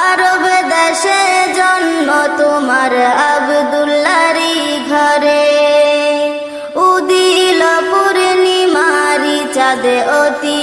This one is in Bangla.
আরব দেশে জন্ম তোমার আবদুল্লারি ঘরে। উদিল পূর্ণিমারি চাঁদে অতি